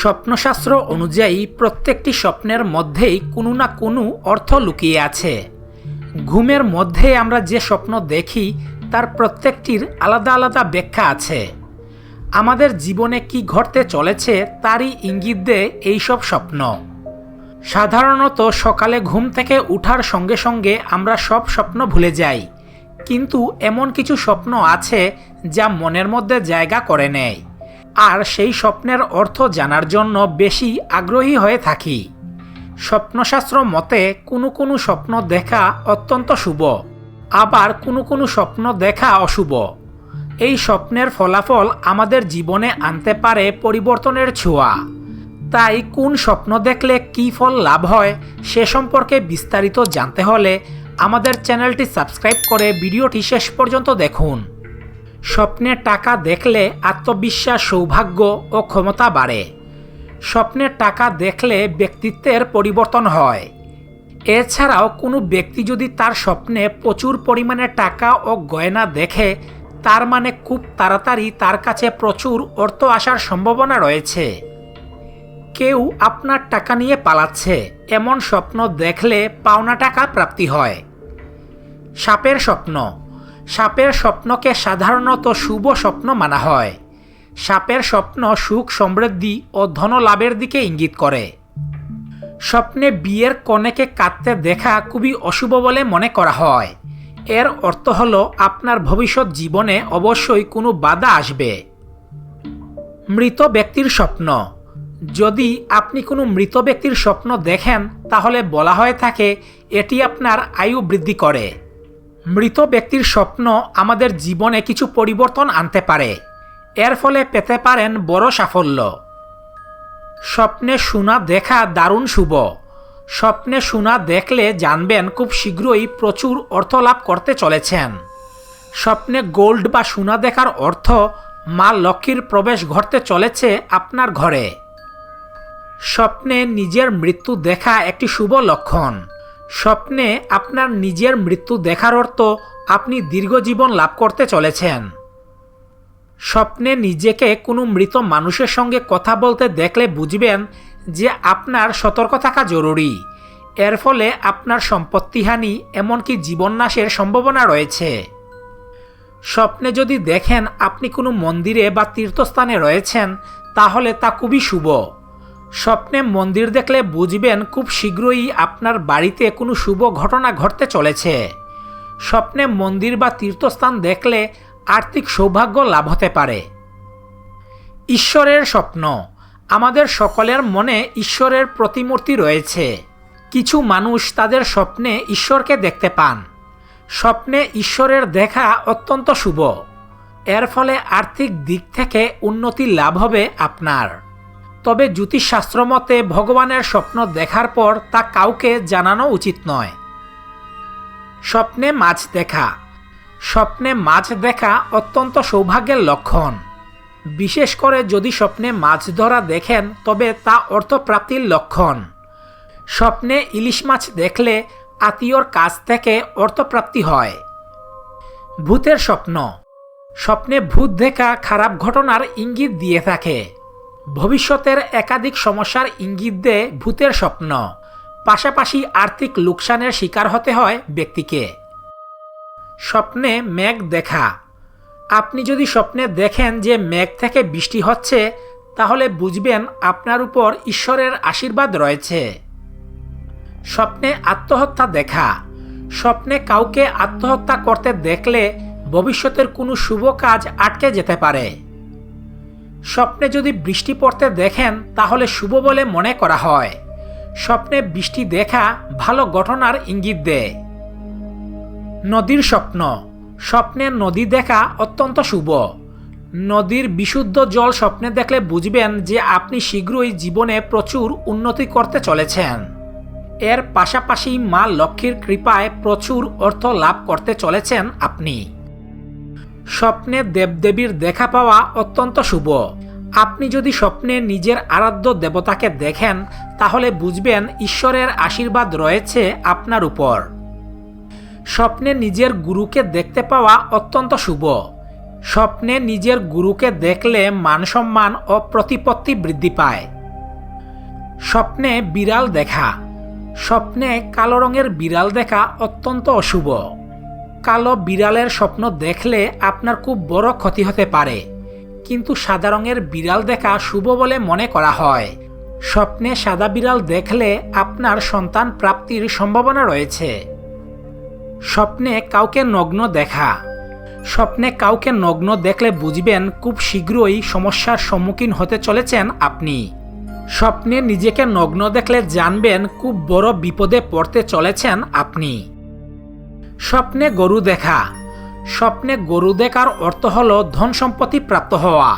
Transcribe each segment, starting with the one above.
স্বপ্নশাস্ত্র অনুযায়ী প্রত্যেকটি স্বপ্নের মধ্যেই কোনো না কোনো অর্থ লুকিয়ে আছে। ঘুমের মধ্যে আমরা যে স্বপ্ন দেখি, তার প্রত্যেকটির আলাদা আলাদা ব্যাখ্যা আছে। আমাদের জীবনে কি ঘটতে চলেছে, তারই ইঙ্গিত দেয় এইসব স্বপ্ন। সাধারণত সকালে ঘুম থেকে উঠার সঙ্গে সঙ্গে আমরা সব স্বপ্ন ভুলে যাই, কিন্তু এমন কিছু স্বপ্ন আছে যা মনের মধ্যে জায়গা করে নেয়। আর সেই স্বপ্নের অর্থ জানার জন্য বেশি আগ্রহী হয়ে থাকি। স্বপ্নশাস্ত্র মতে, কোনো কোনো স্বপ্ন দেখা অত্যন্ত শুভ, আবার কোনো কোনো স্বপ্ন দেখা অশুভ। এই স্বপ্নের ফলাফল আমাদের জীবনে আনতে পারে পরিবর্তনের ছোঁয়া। তাই কোন স্বপ্ন দেখলে কী ফল লাভ হয়, সে সম্পর্কে বিস্তারিত জানতে হলে আমাদের চ্যানেলটি সাবস্ক্রাইব করে ভিডিওটি শেষ পর্যন্ত দেখুন। স্বপ্নে টাকা দেখলে আত্মবিশ্বাস, সৌভাগ্য ও ক্ষমতা বাড়ে। স্বপ্নের টাকা দেখলে ব্যক্তিত্বের পরিবর্তন হয়। এছাড়াও কোনো ব্যক্তি যদি তার স্বপ্নে প্রচুর পরিমাণে টাকা ও গয়না দেখে, তার মানে খুব তাড়াতাড়ি তার কাছে প্রচুর অর্থ আসার সম্ভাবনা রয়েছে। কেউ আপনার টাকা নিয়ে পালাচ্ছে, এমন স্বপ্ন দেখলে পাওনা টাকা প্রাপ্তি হয়। সাপের স্বপ্ন সাপের স্বপ্নকে সাধারণত শুভ স্বপ্ন মানা হয়। সাপের স্বপ্ন সুখ, সমৃদ্ধি ও ধনলাভের দিকে ইঙ্গিত করে। স্বপ্নে বিয়ের কনেকে কাঁদতে দেখা খুবই অশুভ বলে মনে করা হয়। এর অর্থ হল আপনার ভবিষ্যৎ জীবনে অবশ্যই কোনো বাধা আসবে। মৃত ব্যক্তির স্বপ্ন। যদি আপনি কোনো মৃত ব্যক্তির স্বপ্ন দেখেন, তাহলে বলা হয়ে থাকে, এটি আপনার আয়ু বৃদ্ধি করে। মৃত ব্যক্তির স্বপ্ন আমাদের জীবনে কিছু পরিবর্তন আনতে পারে। এর ফলে পেতে পারেন বড় সাফল্য। স্বপ্নে শোনা দেখা দারুণ শুভ। স্বপ্নে শোনা দেখলে জানবেন খুব শীঘ্রই প্রচুর অর্থ লাভ করতে চলেছেন। স্বপ্নে গোল্ড বা সোনা দেখার অর্থ মা লক্ষ্মীর প্রবেশ ঘটতে চলেছে আপনার ঘরে। স্বপ্নে নিজের মৃত্যু দেখা একটি শুভ লক্ষণ। স্বপ্নে আপনার নিজের মৃত্যু দেখার অর্থ আপনি দীর্ঘজীবন লাভ করতে চলেছেন। স্বপ্নে নিজেকে কোনো মৃত মানুষের সঙ্গে কথা বলতে দেখলে বুঝবেন যে আপনার সতর্ক থাকা জরুরি। এর ফলে আপনার সম্পত্তিহানি এমনকি জীবননাশের সম্ভাবনা রয়েছে। স্বপ্নে যদি দেখেন আপনি কোনো মন্দিরে বা তীর্থস্থানে রয়েছেন, তাহলে তা খুবই শুভ। স্বপ্নে মন্দির দেখলে বুঝবেন খুব শীঘ্রই আপনার বাড়িতে কোনো শুভ ঘটনা ঘটতে চলেছে। স্বপ্নে মন্দির বা তীর্থস্থান দেখলে আর্থিক সৌভাগ্য লাভ হতে পারে। ঈশ্বরের স্বপ্ন। আমাদের সকলের মনে ঈশ্বরের প্রতিমূর্তি রয়েছে। কিছু মানুষ তাদের স্বপ্নে ঈশ্বরকে দেখতে পান। স্বপ্নে ঈশ্বরের দেখা অত্যন্ত শুভ। এর ফলে আর্থিক দিক থেকে উন্নতি লাভ হবে আপনার। তবে জ্যোতিষশাস্ত্র মতে ভগবানের স্বপ্ন দেখার পর তা কাউকে জানানো উচিত নয়। স্বপ্নে মাছ দেখা। স্বপ্নে মাছ দেখা অত্যন্ত সৌভাগ্যের লক্ষণ। বিশেষ করে যদি স্বপ্নে মাছ ধরা দেখেন, তবে তা অর্থপ্রাপ্তির লক্ষণ। স্বপ্নে ইলিশ মাছ দেখলে আত্মীয়র কাছ থেকে অর্থপ্রাপ্তি হয়। ভূতের স্বপ্ন। স্বপ্নে ভূত দেখা খারাপ ঘটনার ইঙ্গিত দিয়ে থাকে। ভবিষ্যতের একাধিক সমস্যার ইঙ্গিত দেয় ভূতের স্বপ্ন। পাশাপাশি আর্থিক লোকসানের শিকার হতে হয় ব্যক্তিকে। স্বপ্নে মেঘ দেখা। আপনি যদি স্বপ্নে দেখেন যে মেঘ থেকে বৃষ্টি হচ্ছে, তাহলে বুঝবেন আপনার উপর ঈশ্বরের আশীর্বাদ রয়েছে। স্বপ্নে আত্মহত্যা দেখা। স্বপ্নে কাউকে আত্মহত্যা করতে দেখলে ভবিষ্যতের কোনো শুভ কাজ আটকে যেতে পারে। স্বপ্নে যদি বৃষ্টি পড়তে দেখেন, তাহলে শুভ বলে মনে করা হয়। স্বপ্নে বৃষ্টি দেখা ভালো ঘটনার ইঙ্গিত দেয়। নদীর স্বপ্ন। স্বপ্নে নদী দেখা অত্যন্ত শুভ। নদীর বিশুদ্ধ জল স্বপ্নে দেখলে বুঝবেন যে আপনি শীঘ্রই জীবনে প্রচুর উন্নতি করতে চলেছেন। এর পাশাপাশি মা লক্ষ্মীর কৃপায় প্রচুর অর্থ লাভ করতে চলেছেন আপনি। স্বপ্নে দেবদেবীর দেখা পাওয়া অত্যন্ত শুভ। আপনি যদি স্বপ্নে নিজের আরাধ্য দেবতাকে দেখেন, তাহলে বুঝবেন ঈশ্বরের আশীর্বাদ রয়েছে আপনার উপর। স্বপ্নে নিজের গুরুকে দেখতে পাওয়া অত্যন্ত শুভ। স্বপ্নে নিজের গুরুকে দেখলে মানসম্মান ও প্রতিপত্তি বৃদ্ধি পায়। স্বপ্নে বিড়াল দেখা। স্বপ্নে কালো রঙের বিড়াল দেখা অত্যন্ত অশুভ। কালো বিড়ালের স্বপ্ন দেখলে আপনার খুব বড় ক্ষতি হতে পারে। কিন্তু সাদা রঙের বিড়াল দেখা শুভ বলে মনে করা হয়। স্বপ্নে সাদা বিড়াল দেখলে আপনার সন্তান প্রাপ্তির সম্ভাবনা রয়েছে। স্বপ্নে কাউকে নগ্ন দেখা। স্বপ্নে কাউকে নগ্ন দেখলে বুঝবেন খুব শীঘ্রই সমস্যার সম্মুখীন হতে চলেছেন আপনি। স্বপ্নে নিজেকে নগ্ন দেখলে জানবেন খুব বড় বিপদে পড়তে চলেছেন আপনি। স্বপ্নে গরু দেখা। স্বপ্নে গরু দেখার অর্থ হল ধন সম্পত্তি প্রাপ্ত হওয়া।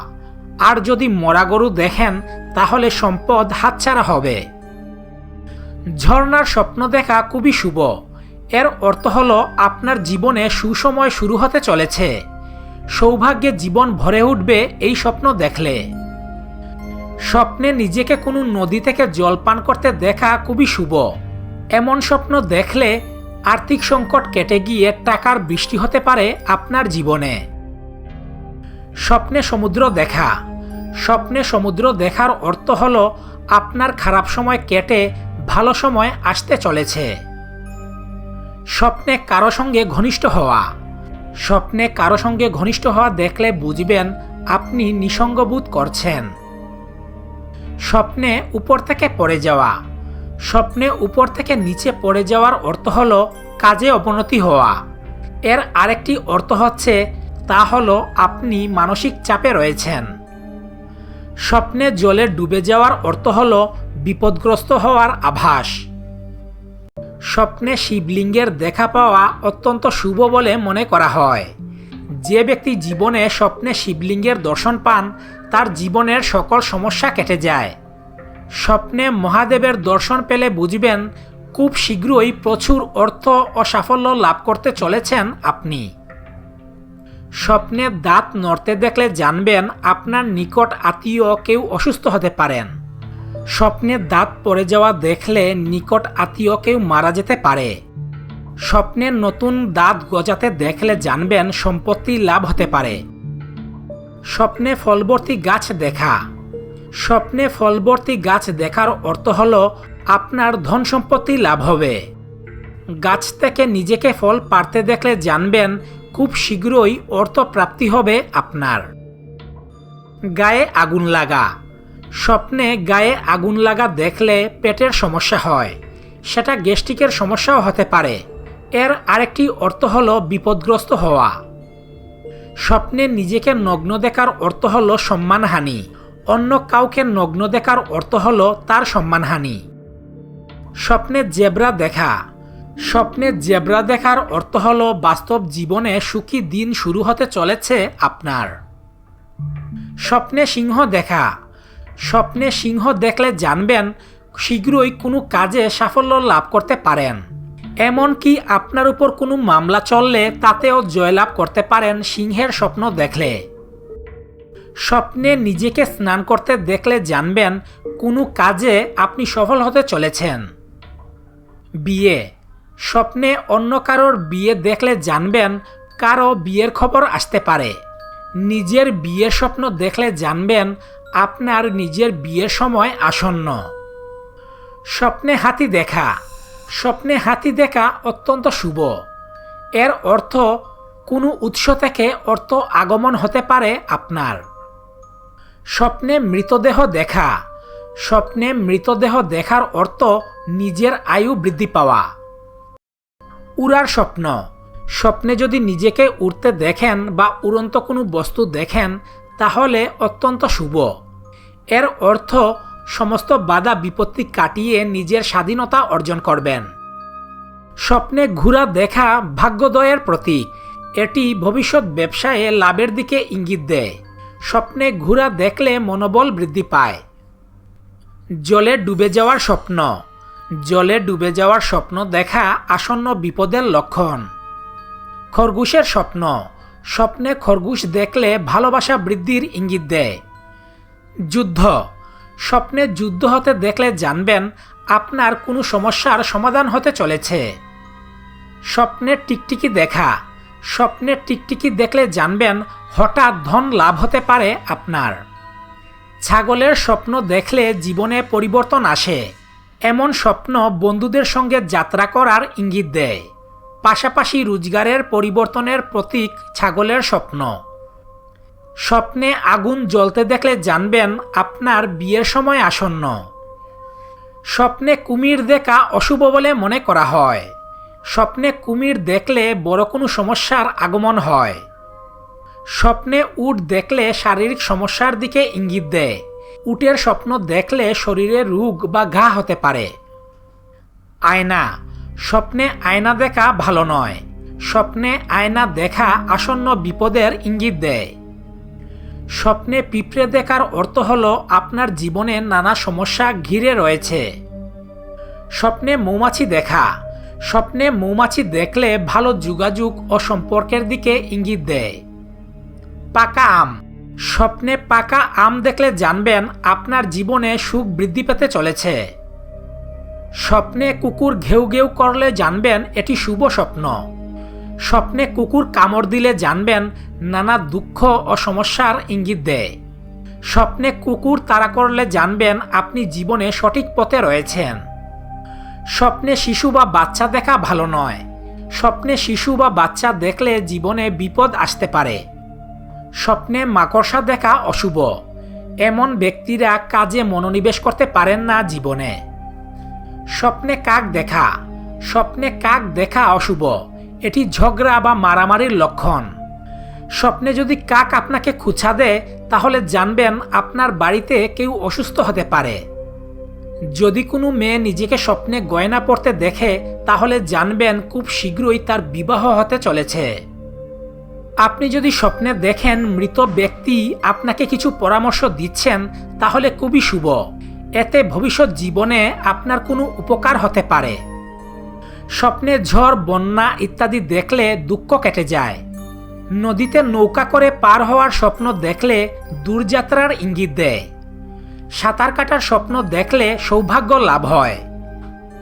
আর যদি মরা গরু দেখেন, তাহলে সম্পদ হাতছাড়া হবে। ঝর্ণার স্বপ্ন দেখা খুবই শুভ। এর অর্থ হল আপনার জীবনে সুসময় শুরু হতে চলেছে। সৌভাগ্যে জীবন ভরে উঠবে এই স্বপ্ন দেখলে। স্বপ্নে নিজেকে কোনো নদী থেকে জল পান করতে দেখা খুবই শুভ। এমন স্বপ্ন দেখলে আর্থিক সংকট কেটে গিয়ে টাকার বৃষ্টি হতে পারে আপনার জীবনে। স্বপ্নে সমুদ্র দেখা। স্বপ্নে সমুদ্র দেখার অর্থ হল আপনার খারাপ সময় কেটে ভালো সময় আসতে চলেছে। স্বপ্নে কারও সঙ্গে ঘনিষ্ঠ হওয়া। স্বপ্নে কারও সঙ্গে ঘনিষ্ঠ হওয়া দেখলে বুঝবেন আপনি নিসঙ্গবোধ করছেন। স্বপ্নে উপর থেকে পড়ে যাওয়া। স্বপ্নে উপর থেকে নিচে পড়ে যাওয়ার অর্থ হল কাজে অবনতি হওয়া। এর আরেকটি অর্থ হচ্ছে, তা হল আপনি মানসিক চাপে রয়েছেন। স্বপ্নে জলে ডুবে যাওয়ার অর্থ হল বিপদগ্রস্ত হওয়ার আভাস। স্বপ্নে শিবলিঙ্গের দেখা পাওয়া অত্যন্ত শুভ বলে মনে করা হয়। যে ব্যক্তি জীবনে স্বপ্নে শিবলিঙ্গের দর্শন পান, তার জীবনের সকল সমস্যা কেটে যায়। স্বপ্নে মহাদেবের দর্শন পেলে বুঝবেন, খুব শীঘ্রই প্রচুর অর্থ ও সাফল্য লাভ করতে চলেছেন আপনি। স্বপ্নে দাঁত নড়তে দেখলে জানবেন আপনার নিকট আত্মীয় কেউ অসুস্থ হতে পারেন। স্বপ্নে দাঁত পড়ে যাওয়া দেখলে নিকট আত্মীয় কেউ মারা যেতে পারে। স্বপ্নে নতুন দাঁত গজাতে দেখলে জানবেন সম্পত্তি লাভ হতে পারে। স্বপ্নে ফলবর্তী গাছ দেখা। স্বপ্নে ফলবর্তী গাছ দেখার অর্থ হল, আপনার ধন সম্পত্তি লাভ হবে। গাছ থেকে নিজেকে ফল পারতে দেখলে জানবেন, খুব শীঘ্রই অর্থ প্রাপ্তি হবে আপনার। গায়ে আগুন লাগা। স্বপ্নে গায়ে আগুন লাগা দেখলে পেটের সমস্যা হয়। সেটা গ্যাস্ট্রিকের সমস্যাও হতে পারে। এর আরেকটি অর্থ হল বিপদগ্রস্ত হওয়া। স্বপ্নে নিজেকে নগ্ন দেখার অর্থ হল সম্মানহানি। অন্য কাউকে নগ্ন দেখার অর্থ হল তার সম্মানহানি। স্বপ্নে জেব্রা দেখা। স্বপ্নে জেব্রা দেখার অর্থ হল বাস্তব জীবনে সুখী দিন শুরু হতে চলেছে আপনার। স্বপ্নে সিংহ দেখা। স্বপ্নে সিংহ দেখলে জানবেন, শীঘ্রই কোনো কাজে সাফল্য লাভ করতে পারেন। এমনকি আপনার উপর কোনো মামলা চললে তাতেও জয়লাভ করতে পারেন সিংহের স্বপ্ন দেখলে। স্বপ্নে নিজেকে স্নান করতে দেখলে জানবেন কোনো কাজে আপনি সফল হতে চলেছেন। বিয়ে। স্বপ্নে অন্য কারোর বিয়ে দেখলে জানবেন কারও বিয়ের খবর আসতে পারে। নিজের বিয়ের স্বপ্ন দেখলে জানবেন আপনার নিজের বিয়ের সময় আসন্ন। স্বপ্নে হাতি দেখা। স্বপ্নে হাতি দেখা অত্যন্ত শুভ। এর অর্থ কোনো উৎস থেকে অর্থ আগমন হতে পারে আপনার। স্বপ্নে মৃতদেহ দেখা। স্বপ্নে মৃতদেহ দেখার অর্থ নিজের আয়ু বৃদ্ধি পাওয়া। উড়ার স্বপ্ন। স্বপ্নে যদি নিজেকে উড়তে দেখেন বা উড়ন্ত কোনো বস্তু দেখেন, তাহলে অত্যন্ত শুভ। এর অর্থ সমস্ত বাধা বিপত্তি কাটিয়ে নিজের স্বাধীনতা অর্জন করবেন। স্বপ্নে ঘোরা দেখা ভাগ্যোদয়ের প্রতীক। এটি ভবিষ্যৎ ব্যবসায়ে লাভের দিকে ইঙ্গিত দেয়। স্বপ্নে ঘোরা দেখলে মনোবল বৃদ্ধি পায়। জলে ডুবে যাওয়ার স্বপ্ন। জলে ডুবে যাওয়ার স্বপ্ন দেখা আসন্ন বিপদের লক্ষণ। খরগোশের স্বপ্ন। স্বপ্নে খরগোশ দেখলে ভালোবাসা বৃদ্ধির ইঙ্গিত দেয়। যুদ্ধ। স্বপ্নে যুদ্ধ হতে দেখলে জানবেন আপনার কোনো সমস্যার সমাধান হতে চলেছে। স্বপ্নের টিকটিকি দেখা। স্বপ্নে টিকটিকি দেখলে জানবেন হঠাৎ ধন লাভ হতে পারে আপনার। ছাগলের স্বপ্ন দেখলে জীবনে পরিবর্তন আসে। এমন স্বপ্ন বন্ধুদের সঙ্গে যাত্রা করার ইঙ্গিত দেয়। পাশাপাশি রোজগারের পরিবর্তনের প্রতীক ছাগলের স্বপ্ন। স্বপ্নে আগুন জ্বলতে দেখলে জানবেন আপনার বিয়ের সময় আসন্ন। স্বপ্নে কুমির দেখা অশুভ বলে মনে করা হয়। স্বপ্নে কুমির দেখলে বড় কোনো সমস্যার আগমন হয়। স্বপ্নে উট দেখলে শারীরিক সমস্যার দিকে ইঙ্গিত দেয়। উটের স্বপ্ন দেখলে শরীরে রোগ বা ঘা হতে পারে। আয়না। স্বপ্নে আয়না দেখা ভালো নয়। স্বপ্নে আয়না দেখা আসন্ন বিপদের ইঙ্গিত দেয়। স্বপ্নে পিঁপড়ে দেখার অর্থ হল আপনার জীবনে নানা সমস্যা ঘিরে রয়েছে। স্বপ্নে মৌমাছি দেখা। স্বপ্নে মৌমাছি দেখলে ভালো যোগাযোগ ও সম্পর্কের দিকে ইঙ্গিত দেয়। পাকা আম। স্বপ্নে পাকা আম দেখলে জানবেন আপনার জীবনে সুখ বৃদ্ধি পেতে চলেছে। স্বপ্নে কুকুর ঘেউ ঘেউ করলে জানবেন এটি শুভ স্বপ্ন। স্বপ্নে কুকুর কামড় দিলে জানবেন নানা দুঃখ ও সমস্যার ইঙ্গিত দেয়। স্বপ্নে কুকুর তাড়া করলে জানবেন আপনি জীবনে সঠিক পথে রয়েছেন। স্বপ্নে শিশু বা বাচ্চা দেখা ভালো নয়। স্বপ্নে শিশু বা বাচ্চা দেখলে জীবনে বিপদ আসতে পারে। স্বপ্নে মাকড়সা দেখা অশুভ। এমন ব্যক্তিরা কাজে মনোনিবেশ করতে পারেন না জীবনে। স্বপ্নে কাক দেখা। স্বপ্নে কাক দেখা অশুভ। এটি ঝগড়া বা মারামারির লক্ষণ। স্বপ্নে যদি কাক আপনাকে খুঁচা দেয়, তাহলে জানবেন আপনার বাড়িতে কেউ অসুস্থ হতে পারে। যদি কোনো মেয়ে নিজেকে স্বপ্নে গয়না পরতে দেখে, তাহলে জানবেন খুব শীঘ্রই তার বিবাহ হতে চলেছে। আপনি যদি স্বপ্নে দেখেন মৃত ব্যক্তি আপনাকে কিছু পরামর্শ দিচ্ছেন, তাহলে খুবই শুভ। এতে ভবিষ্যৎ জীবনে আপনার কোনো উপকার হতে পারে। স্বপ্নে ঝড়, বন্যা ইত্যাদি দেখলে দুঃখ কেটে যায়। নদীতে নৌকা করে পার হওয়ার স্বপ্ন দেখলে দূরযাত্রার ইঙ্গিত দেয়। সাঁতার কাটার স্বপ্ন দেখলে সৌভাগ্য লাভ হয়।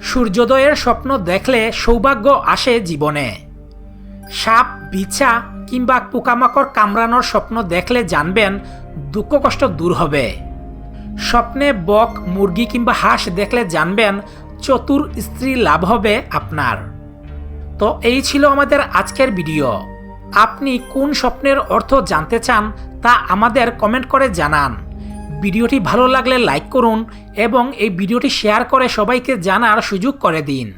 সূর্যোদয়ের স্বপ্ন দেখলে সৌভাগ্য আসে জীবনে। সাপ, বিছা কিংবা পোকামাকড় কামড়ানোর স্বপ্ন দেখলে জানবেন দুঃখ কষ্ট দূর হবে। স্বপ্নে বক, মুরগি কিংবা হাঁস দেখলে জানবেন চতুর স্ত্রী লাভ হবে আপনার। তো এই ছিল আমাদের আজকের ভিডিও। আপনি কোন স্বপ্নের অর্থ জানতে চান তা আমাদের কমেন্ট করে জানান। ভিডিওটি ভালো লাগলে লাইক করুন এবং এই ভিডিওটি শেয়ার করে সবাইকে জানার সুযোগ করে দিন।